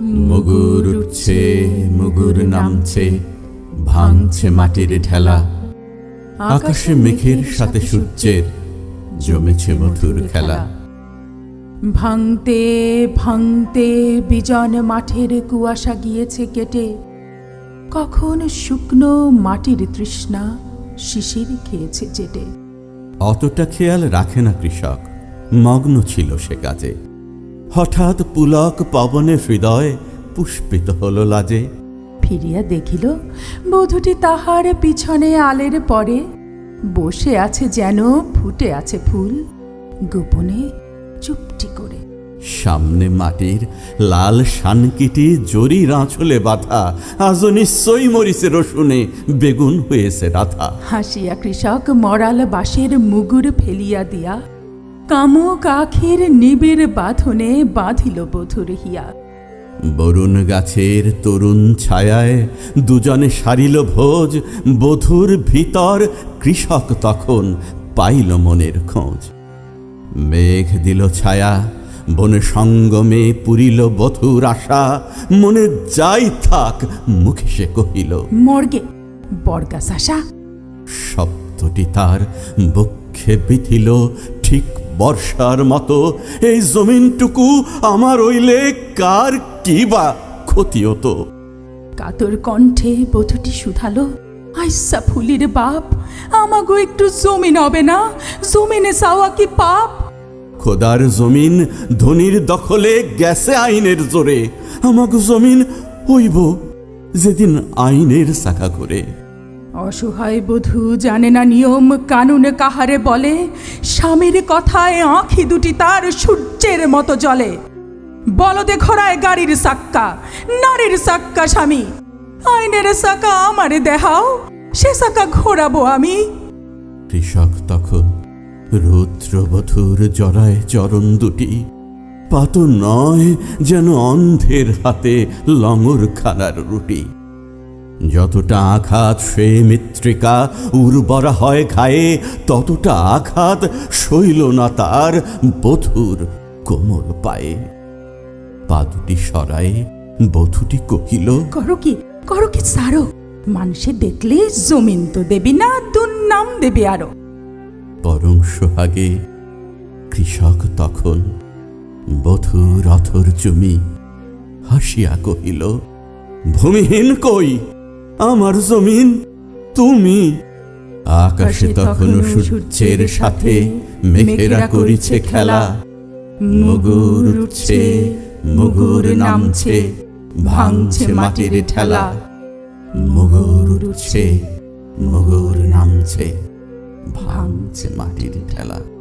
মুগুর উঠছে মুগুর নামছে ভাঙছে মাটির ঠেলা। আকাশে মেঘের সাথে সূর্যের জমেছে মধুর খেলা। ভাঙতে ভাঙতে বিজন মাঠের কুয়াশা গিয়েছে কেটে। কখন শুকনো মাটির তৃষ্ণা শিশির খেয়েছে চেটে অতটা খেয়াল রাখে না কৃষক মগ্ন ছিল সে কাজে। হঠাৎ পুলক পবনে হৃদয় পুষ্পিত হলো লাজে। ফিরিয়া দেখিল বধূটি তাহার পিছনে আলের পরে বসে আছে যেন ফুটে আছে ফুল। গোপনে চুপটি করে। সামনে মাটির লাল শানকিটি জরি রাঁচলে বাঁধা আজও নিশ্চয়ই মরিছে রসুনে বেগুন হয়েছে রাধা। হাসিয়া কৃষক মরাল বাঁশের মুগুর ফেলিয়া দিয়া কামক আখির নিবিড় বাঁধনে বাঁধিল বধুর হিয়া বরুণ গাছের তরুণ ছায়ায় দুজনে সারিল ভোজ বধুর ভিতর কৃষক তখন পাইল মনের খোঁজ। মেঘ দিল ছায়া বন সঙ্গমে পুরিল বধুর আশা মনে যাই থাক মুখে সে কহিল মর্গে বর্গা শাসা শব্দটি তার বক্ষে বিথিল ঠিক বর্ষার মতো এই জমিনটুকু আমার হইলে কার কি বা ক্ষতি হতো? কাতর কণ্ঠে বধুটি শুধালো আইসা ফুলির বাপ আমাগো একটু জমিন হবে না? জমিনে চাওয়া কি পাপ? খোদার জমিন ধনির দখলে গেছে আইনের জোরে আমাকে জমিন হইব যেদিন আইনের শাখা করে অসহায় বধূ জানে না নিয়ম কানুন কাহারে বলে। স্বামীর কথায় আঁখি দুটি তার সূর্যের মতো জলে বলদে ঘোড়ায় গাড়ির সাক্কা, নারীর সাক্কা স্বামী। আইনের সাক্কা আমারে দেহাও, সে সাক্কা ঘোরাবো আমি। কৃষক তখন রুদ্রবধূর জড়ায় চরণ দুটি। পাত নয় যেন অন্ধের হাতে লঙর খানার রুটি। যতটা আঘাত সে মৃত্তিকা উর্বরা হয় খায়ে ততটা আঘাত শৈল না তার বধুর কোমল পায়ে। পা দুটি সরায়ে বধূটি কহিল করো কি করো কি সারো? মানুষে দেখলে জমিন তো দেবি না দুর্নাম দেবে আরও। পরম সোহাগে কৃষক তখন বধুর অথর জমি হাসিয়া কহিল ভূমিহীন কই? আমার জমিন তুমি। আকাশে তখন সূর্যের সাথে মেঘেরা করিছে খেলা। মুগুর উঠছে মুগুর নামছে ভাঙছে মাটির ঠেলা। মুগুর উঠছে মুগুর নামছে ভাঙছে মাটির ঠেলা।